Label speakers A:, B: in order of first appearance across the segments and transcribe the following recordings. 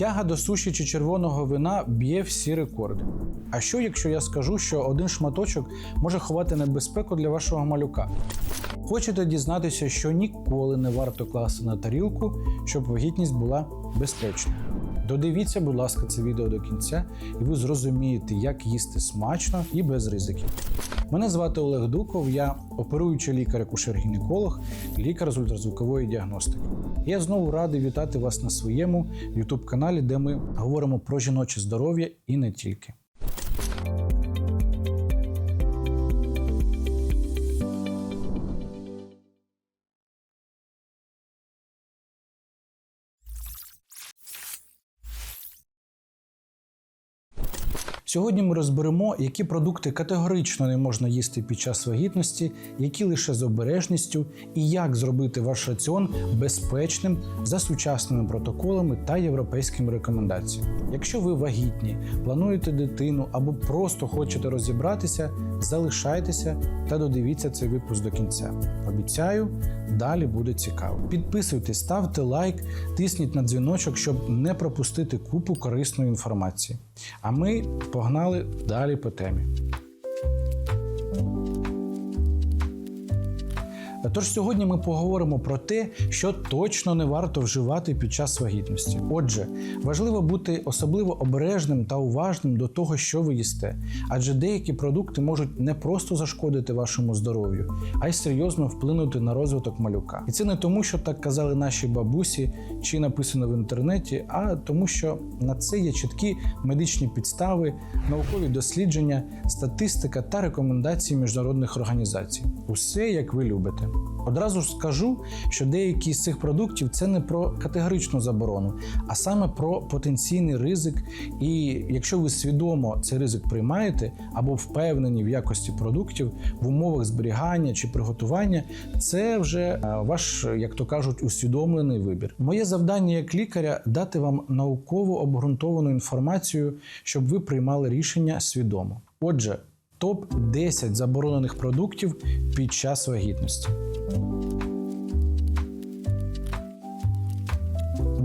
A: Тяга до суші чи червоного вина б'є всі рекорди. А що, якщо я скажу, що один шматочок може ховати небезпеку для вашого малюка? Хочете дізнатися, що ніколи не варто класти на тарілку, щоб вагітність була безпечною? Додивіться, будь ласка, це відео до кінця, і ви зрозумієте, як їсти смачно і без ризиків. Мене звати Олег Дуков, я оперуючий лікар-акушер-гінеколог, лікар з ультразвукової діагностики. Я знову радий вітати вас на своєму youtube каналі, де ми говоримо про жіноче здоров'я і не тільки. Сьогодні ми розберемо, які продукти категорично не можна їсти під час вагітності, які лише з обережністю, і як зробити ваш раціон безпечним за сучасними протоколами та європейськими рекомендаціями. Якщо ви вагітні, плануєте дитину або просто хочете розібратися, залишайтеся та додивіться цей випуск до кінця. Обіцяю, далі буде цікаво. Підписуйтесь, ставте лайк, тисніть на дзвіночок, щоб не пропустити купу корисної інформації. А ми погнали далі по темі. Тож сьогодні ми поговоримо про те, що точно не варто вживати під час вагітності. Отже, важливо бути особливо обережним та уважним до того, що ви їсте, адже деякі продукти можуть не просто зашкодити вашому здоров'ю, а й серйозно вплинути на розвиток малюка. І це не тому, що так казали наші бабусі чи написано в інтернеті, а тому, що на це є чіткі медичні підстави, наукові дослідження, статистика та рекомендації міжнародних організацій. Усе як ви любите. Одразу ж скажу, що деякі з цих продуктів це не про категоричну заборону, а саме про потенційний ризик. І якщо ви свідомо цей ризик приймаєте або впевнені в якості продуктів в умовах зберігання чи приготування, це вже е, ваш, як то кажуть, усвідомлений вибір. Моє завдання як лікаря дати вам науково обґрунтовану інформацію, щоб ви приймали рішення свідомо. Отже, топ 10 заборонених продуктів під час вагітності.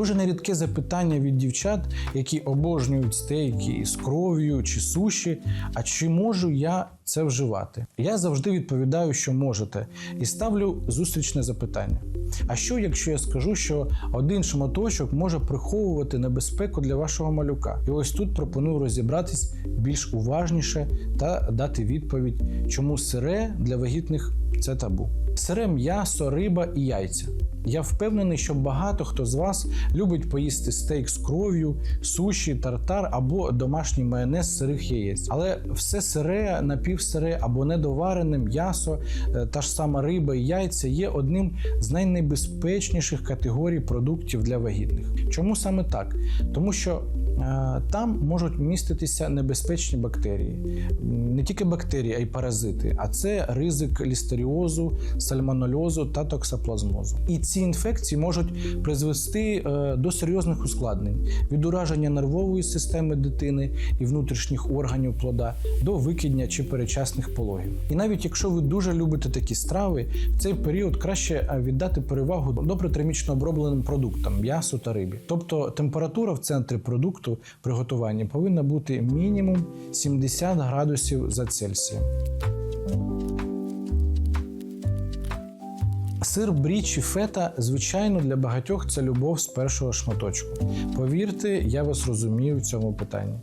A: Дуже нерідке запитання від дівчат, які обожнюють стейки із кров'ю чи суші. А чи можу я це вживати? Я завжди відповідаю, що можете, і ставлю зустрічне запитання. А що, якщо я скажу, що один шматочок може приховувати небезпеку для вашого малюка? І ось тут пропоную розібратись більш уважніше та дати відповідь, чому сире для вагітних це табу. Сире м'ясо, риба і яйця. Я впевнений, що багато хто з вас любить поїсти стейк з кров'ю, суші, тартар або домашній майонез з сирих яєць. Але все сире, напівсире або недоварене м'ясо, е, та ж сама риба і яйця є одним з найнебезпечніших категорій продуктів для вагітних. Чому саме так? Тому що е, там можуть міститися небезпечні бактерії, не тільки бактерії, а й паразити. А це ризик лістеріозу, сальмонельозу та токсоплазмозу. І ці інфекції можуть призвести е, до серйозних ускладнень від ураження нервової системи дитини і внутрішніх органів плода до викидня чи перечасних пологів. І навіть якщо ви дуже любите такі страви, в цей період краще е, віддати перевагу добротермічно обробленим продуктам м'ясу та рибі. Тобто температура в центрі продукту приготування повинна бути мінімум 70 градусів за Цельсієм. Сир брі чи фета, звичайно, для багатьох це любов з першого шматочку. Повірте, я вас розумію в цьому питанні.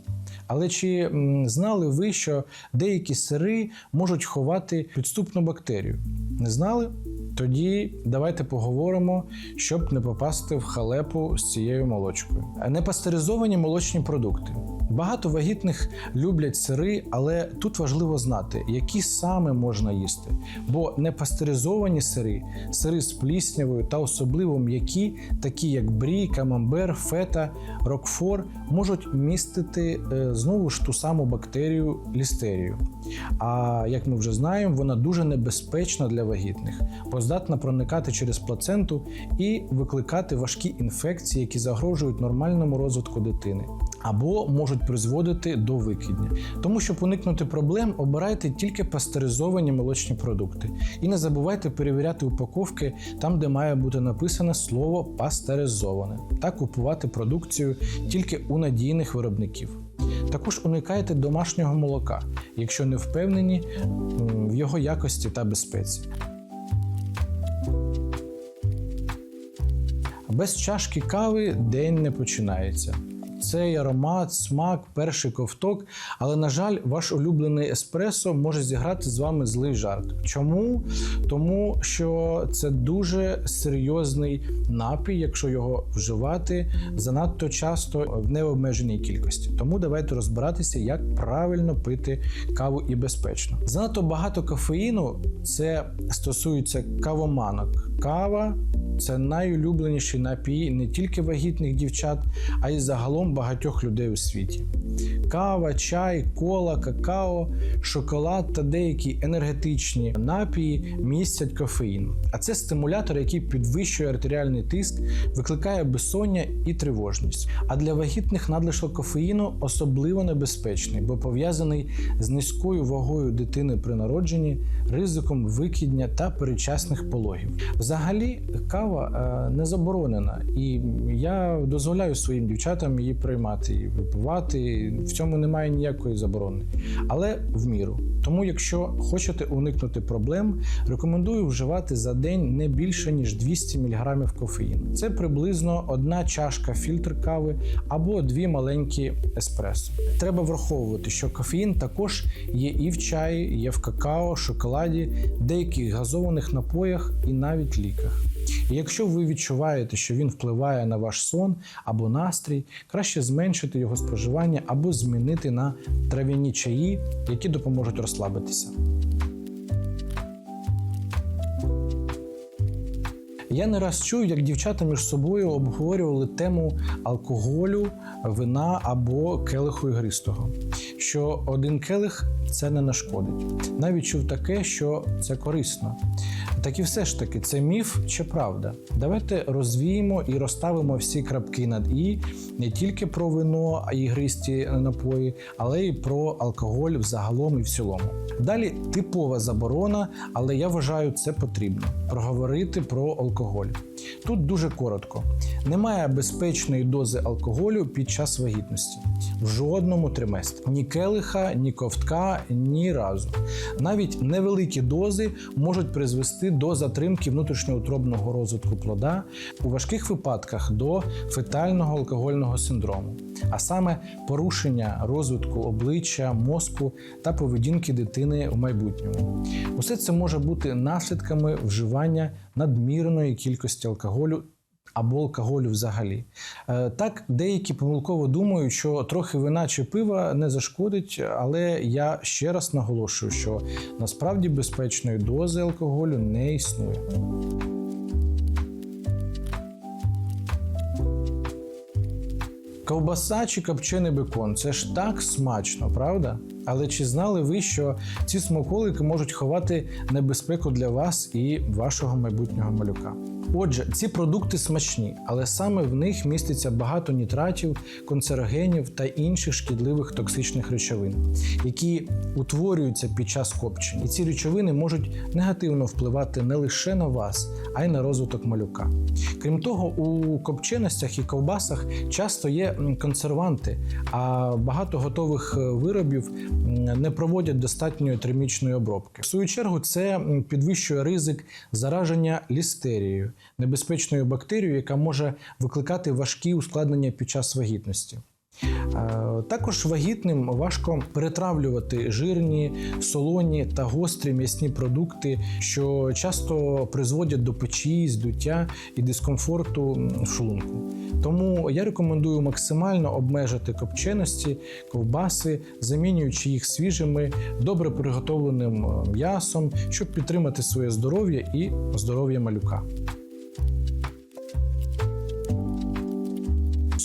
A: Але чи знали ви, що деякі сири можуть ховати підступну бактерію? Не знали? Тоді давайте поговоримо, щоб не попасти в халепу з цією молочкою. Непастеризовані молочні продукти. Багато вагітних люблять сири, але тут важливо знати, які саме можна їсти. Бо непастеризовані сири, сири з пліснявою та особливо м'які, такі як брі, камамбер, фета, рокфор, можуть містити е, знову ж ту саму бактерію лістерію. А як ми вже знаємо, вона дуже небезпечна для вагітних, бо здатна проникати через плаценту і викликати важкі інфекції, які загрожують нормальному розвитку дитини, або можуть можуть призводити до викидня. Тому, щоб уникнути проблем, обирайте тільки пастеризовані молочні продукти. І не забувайте перевіряти упаковки там, де має бути написане слово пастеризоване, та купувати продукцію тільки у надійних виробників. Також уникайте домашнього молока, якщо не впевнені в його якості та безпеці. Без чашки кави день не починається. Цей аромат, смак, перший ковток, але, на жаль, ваш улюблений еспресо може зіграти з вами злий жарт. Чому? Тому що це дуже серйозний напій, якщо його вживати занадто часто в необмеженій кількості. Тому давайте розбиратися, як правильно пити каву і безпечно. Занадто багато кофеїну це стосується кавоманок. Кава це найулюбленіший напій не тільки вагітних дівчат, а й загалом багатьох людей у світі. Кава, чай, кола, какао, шоколад та деякі енергетичні напії містять кофеїн. А це стимулятор, який підвищує артеріальний тиск, викликає безсоння і тривожність. А для вагітних надлишок кофеїну особливо небезпечний, бо пов'язаний з низькою вагою дитини при народженні, ризиком викидня та передчасних пологів. Взагалі, кава е, не заборонена, і я дозволяю своїм дівчатам її приймати і випивати. В цьому немає ніякої заборони, але в міру. Тому, якщо хочете уникнути проблем, рекомендую вживати за день не більше ніж 200 мг кофеїну. Це приблизно одна чашка фільтр кави або дві маленькі еспресо. Треба враховувати, що кофеїн також є і в чаї, є в какао, шоколаді, деяких газованих напоях і навіть ліках. І якщо ви відчуваєте, що він впливає на ваш сон або настрій, краще зменшити його споживання або змінити на трав'яні чаї, які допоможуть розслабитися. Я не раз чую, як дівчата між собою обговорювали тему алкоголю, вина або келиху ігристого. Що один келих це не нашкодить. Навіть чув таке, що це корисно. Так і все ж таки, це міф чи правда? Давайте розвіємо і розставимо всі крапки над і не тільки про вино, а ігристі напої, але й про алкоголь взагалом і в цілому. Далі типова заборона, але я вважаю, це потрібно проговорити про алкоголь. Тут дуже коротко: немає безпечної дози алкоголю під час вагітності в жодному триместрі. Ні келиха, ні ковтка, ні разу. Навіть невеликі дози можуть призвести до затримки внутрішньоутробного розвитку плода, у важких випадках до фетального алкогольного синдрому, а саме порушення розвитку обличчя, мозку та поведінки дитини в майбутньому. Усе це може бути наслідками вживання надмірної кількості алкоголю. Або алкоголю взагалі. Е, Так, деякі помилково думають, що трохи вина чи пива не зашкодить, але я ще раз наголошую, що насправді безпечної дози алкоголю не існує. Ковбаса чи копчений бекон це ж так смачно, правда? Але чи знали ви, що ці смаколики можуть ховати небезпеку для вас і вашого майбутнього малюка? Отже, ці продукти смачні, але саме в них міститься багато нітратів, канцерогенів та інших шкідливих токсичних речовин, які утворюються під час копчення. І ці речовини можуть негативно впливати не лише на вас, а й на розвиток малюка. Крім того, у копченостях і ковбасах часто є консерванти, а багато готових е, виробів не проводять достатньої термічної обробки. В свою чергу це підвищує ризик зараження лістерією, небезпечною бактерією, яка може викликати важкі ускладнення під час вагітності. Е, Також вагітним важко перетравлювати жирні, солоні та гострі м'ясні продукти, що часто призводять до печі, здуття і дискомфорту в шлунку. Тому я рекомендую максимально обмежити копченості, ковбаси, замінюючи їх свіжими, добре приготовленим е, м'ясом, щоб підтримати своє здоров'я і здоров'я малюка.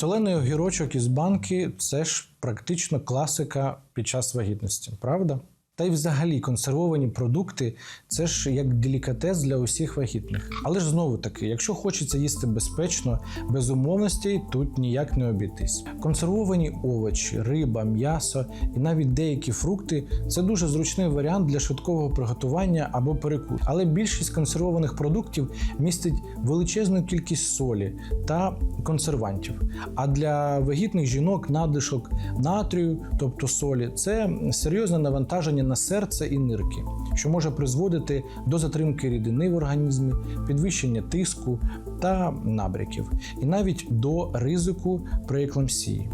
A: Солений огірочок із банки це ж практично класика під час вагітності, правда? Та й взагалі консервовані продукти це ж як делікатес для усіх вагітних. Але ж знову таки, якщо хочеться їсти безпечно, без умовностей тут ніяк не обійтись. Консервовані овочі, риба, м'ясо і навіть деякі фрукти це дуже зручний варіант для швидкого приготування або перекусу. Але більшість консервованих продуктів містить величезну кількість солі та консервантів. А для вагітних жінок надлишок натрію, тобто солі, це серйозне навантаження на серце і нирки, що може призводити до затримки рідини в організмі, підвищення тиску та набряків, і навіть до ризику преекламсії.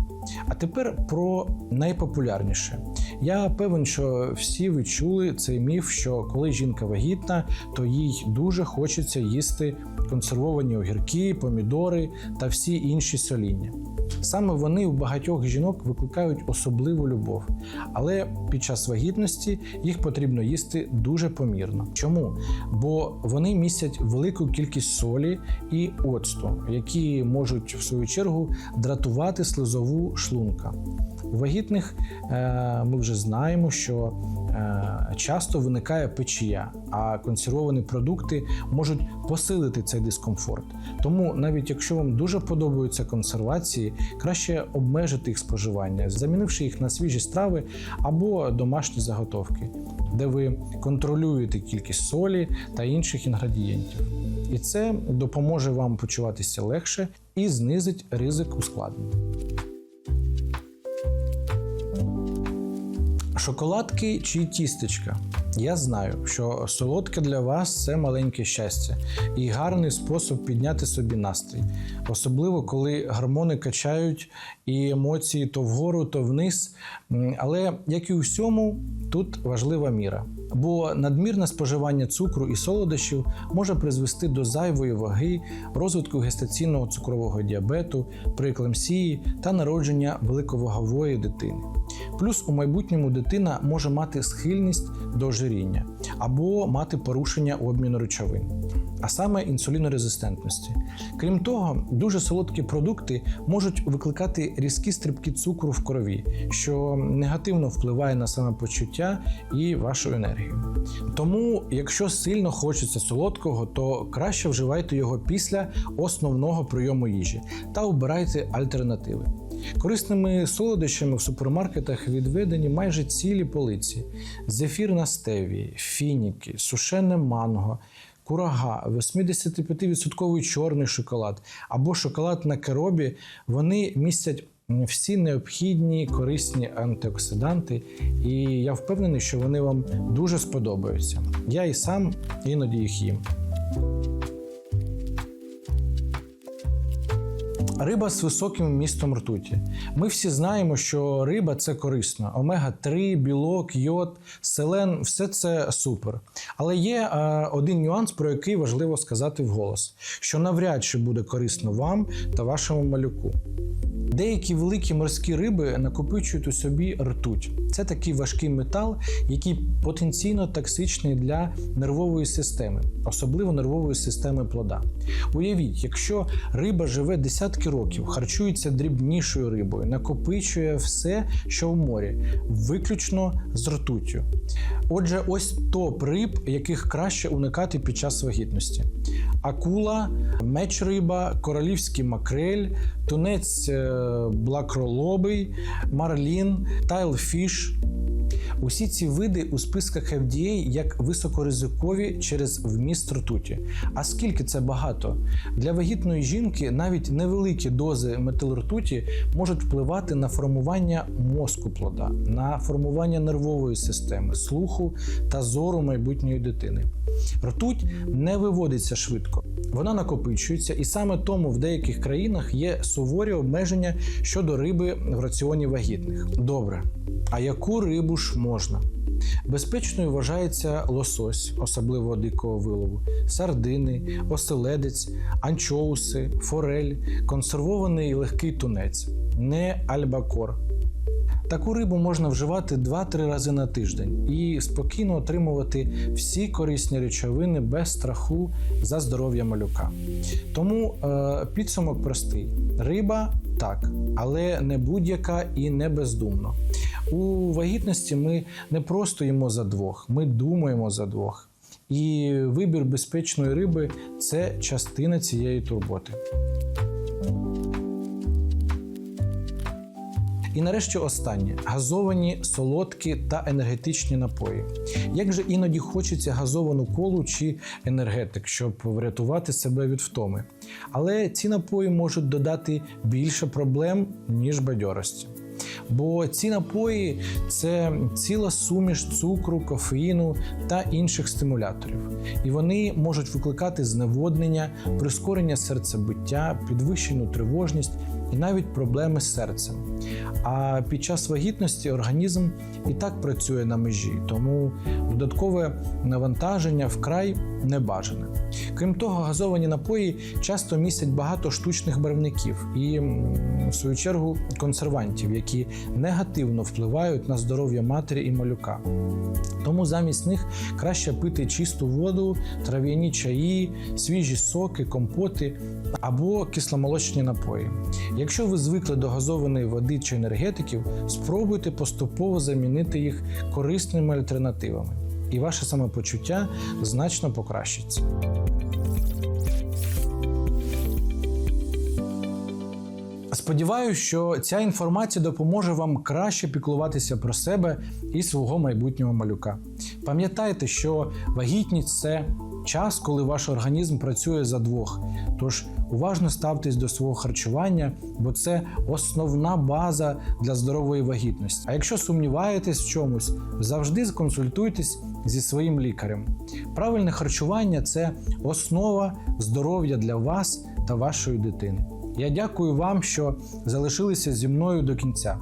A: А тепер про найпопулярніше. Я певен, що всі ви чули цей міф, що коли жінка вагітна, то їй дуже хочеться їсти консервовані огірки, помідори та всі інші соління. Саме вони у багатьох жінок викликають особливу любов, але під час вагітності їх потрібно їсти дуже помірно. Чому? Бо вони містять велику кількість солі і оцту, які можуть в свою чергу дратувати слизову шлунка. У вагітних е, ми вже знаємо, що часто виникає печія, а консервовані продукти можуть посилити цей дискомфорт. Тому, навіть якщо вам дуже подобаються консервації, краще обмежити їх споживання, замінивши їх на свіжі страви або домашні заготовки, де ви контролюєте кількість солі та інших інгредієнтів. І це допоможе вам почуватися легше і знизить ризик ускладнень. Шоколадки чи тістечка. Я знаю, що солодке для вас це маленьке щастя і гарний спосіб підняти собі настрій, особливо коли гормони качають і емоції то вгору, то вниз. Але як і у всьому, тут важлива міра. Бо надмірне споживання цукру і солодощів може призвести до зайвої ваги, розвитку гестаційного цукрового діабету, преекламсії та народження великовагової дитини. Плюс у майбутньому дитина може мати схильність до ожиріння або мати порушення обміну речовин, а саме інсулінорезистентності. Крім того, дуже солодкі продукти можуть викликати різкі стрибки цукру в крові, що негативно впливає на самопочуття і вашу енергію. Тому, якщо сильно хочеться солодкого, то краще вживайте його після основного прийому їжі та обирайте альтернативи. Корисними солодощами в супермаркетах відведені майже цілі полиці: зефір на стевії, фініки, сушене манго, курага, 85% чорний шоколад або шоколад на керобі. Вони містять всі необхідні корисні антиоксиданти, і я впевнений, що вони вам дуже сподобаються. Я і сам іноді їх їм. Риба з високим вмістом ртуті. Ми всі знаємо, що риба це корисно. Омега-3, білок, йод, селен все це супер. Але є е, один нюанс, про який важливо сказати вголос: що навряд чи буде корисно вам та вашому малюку. Деякі великі морські риби накопичують у собі ртуть. Це такий важкий метал, який потенційно токсичний для нервової системи, особливо нервової системи плода. Уявіть, якщо риба живе десятки років, харчується дрібнішою рибою, накопичує все, що в морі, виключно з ртуттю. Отже, ось топ риб, яких краще уникати під час вагітності: акула, меч риба, королівський макрель, тунець е, блакролобий, марлін, тайлфіш. Усі ці види у списках FDA як високоризикові через вміст ртуті. А скільки це багато? Для вагітної жінки навіть невеликі дози метилртуті можуть впливати на формування мозку плода, на формування нервової системи, слуху та зору майбутньої дитини. Ртуть не виводиться швидко. Вона накопичується, і саме тому в деяких країнах є суворі обмеження щодо риби в раціоні вагітних. Добре. А яку рибу ж можна? Безпечною вважається лосось, особливо дикого вилову, сардини, оселедець, анчоуси, форель, консервований легкий тунець, не альбакор. Таку рибу можна вживати 2-3 рази на тиждень і спокійно отримувати всі корисні речовини без страху за здоров'я малюка. Тому е, підсумок простий: риба так, але не будь-яка і не бездумно. У вагітності ми не просто їмо за двох, ми думаємо за двох. І вибір безпечної риби це частина цієї турботи. І нарешті останнє газовані солодкі та енергетичні напої. Як же іноді хочеться газовану колу чи енергетик, щоб врятувати себе від втоми. Але ці напої можуть додати більше проблем, ніж бадьорості. Бо ці напої це ціла суміш цукру, кофеїну та інших стимуляторів. І вони можуть викликати зневоднення, прискорення серцебиття, підвищену тривожність і навіть проблеми з серцем. А під час вагітності організм і так працює на межі, тому додаткове навантаження вкрай небажане. Крім того, газовані напої часто містять багато штучних барвників і, в свою чергу, консервантів, які негативно впливають на здоров'я матері і малюка. Тому замість них краще пити чисту воду, трав'яні чаї, свіжі соки, компоти або кисломолочні напої. Якщо ви звикли до газованої води чи енергетиків, спробуйте поступово замінити їх корисними альтернативами, і ваше самопочуття значно покращиться. Сподіваюся, що ця інформація допоможе вам краще піклуватися про себе і свого майбутнього малюка. Пам'ятайте, що вагітність це час, коли ваш організм працює за двох. Тож уважно ставтесь до свого харчування, бо це основна база для здорової вагітності. А якщо сумніваєтесь в чомусь, завжди консультуйтесь зі своїм лікарем. Правильне харчування це основа здоров'я для вас та вашої дитини. Я дякую вам, що залишилися зі мною до кінця.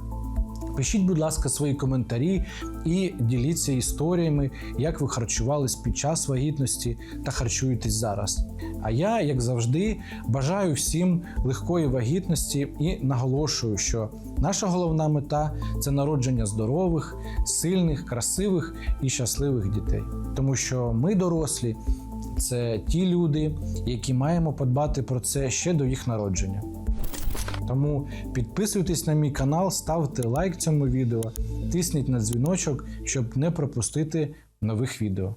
A: Пишіть, будь ласка, свої коментарі і діліться історіями, як ви харчувались під час вагітності та харчуєтесь зараз. А я, як завжди, бажаю всім легкої вагітності і наголошую, що наша головна мета це народження здорових, сильних, красивих і щасливих дітей. Тому що ми дорослі це ті люди, які маємо подбати про це ще до їх народження. Тому підписуйтесь на мій канал, ставте лайк цьому відео, тисніть на дзвіночок, щоб не пропустити нових відео.